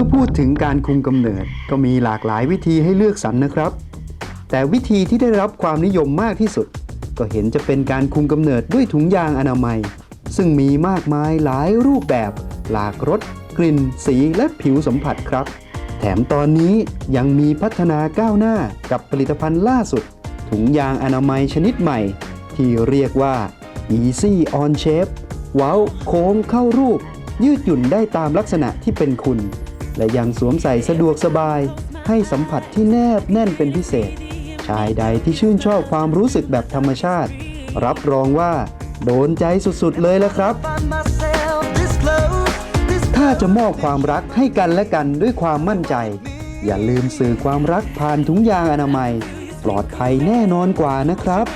มื่อพูดถึงการคุมกำเนิดก็มีหลากหลายวิธีให้เลือกสรรนะครับ แต่วิธีที่ได้รับความนิยมมากที่สุด ก็เห็นจะเป็นการคุมกำเนิดด้วยถุงยางอนามัย ซึ่งมีมากมายหลายรูปแบบ หลากรสกลิ่น สีและผิวสัมผัสครับ แถมตอนนี้ยังมีพัฒนาก้าวหน้ากับผลิตภัณฑ์ล่าสุด ถุงยางอนามัยชนิดใหม่ ที่เรียกว่า Easy on Shape เว้าโค้งเข้ารูปยืดหยุ่นได้ตามลักษณะที่เป็นคุณ และยังสวมใส่สะดวกสบาย ให้สัมผัสที่แนบแน่นเป็นพิเศษ ชายใดที่ชื่นชอบความรู้สึกแบบธรรมชาติ รับรองว่า โดนใจสุดๆเลยละครับ ถ้าจะมอบความรักให้กันและกันด้วยความมั่นใจ อย่าลืมสื่อความรักผ่านถุงยางอนามัย ปลอดภัยแน่นอนกว่านะครับ